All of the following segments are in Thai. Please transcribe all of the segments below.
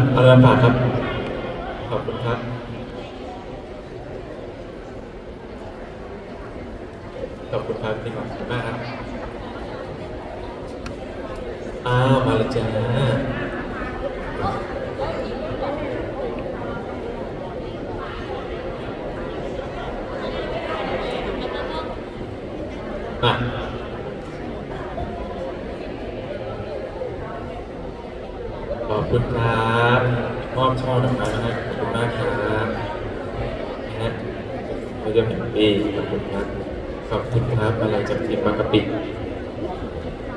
ครับอารันฝากครับ ขอบคุณครับ ขอบคุณครับที่มาครับ อ้าวมาแล้วจ้าอะ ครับอะไรจากทีมบางกะปิ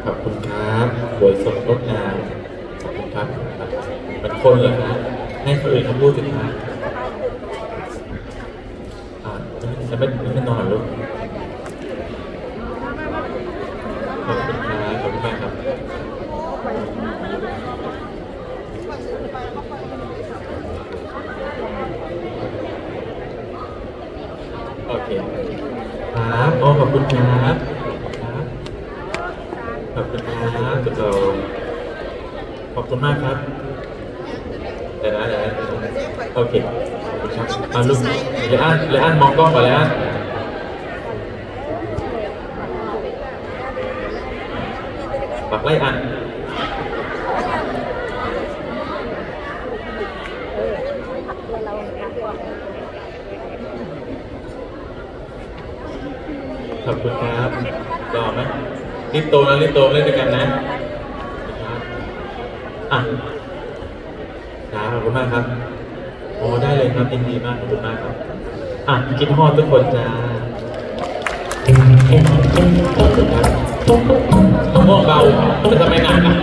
ขอบคุณครับสวยสดงดงามขอบคุณครับเป็นคนเหรอฮะให้คนอื่นเขาพูดถึงครับอ่าจะไม่จะไม่นอนหรอ โอ้ขอบคุณครับขอบคุณครับจุขอบคุณมากครับเดี๋ยวนะเดี๋ยวนะโอเคขอบชับอ่ลูกเดี๋ยอ่านเดี๋ยอ่านมองกล้องก่อนเลยอะปักไล่อ่าน ขอบคุณครับรอไหมรีบโตนะรีบโตเล่นด้วยกันนะครับอะครับขอบคุณมากครับโอ้ได้เลยครับยินดีมากขอบคุณมากครับอะกินฮอดทุกคนจ้าขอบคุณครับมะม่วงเบาจะทำไมหนักอะ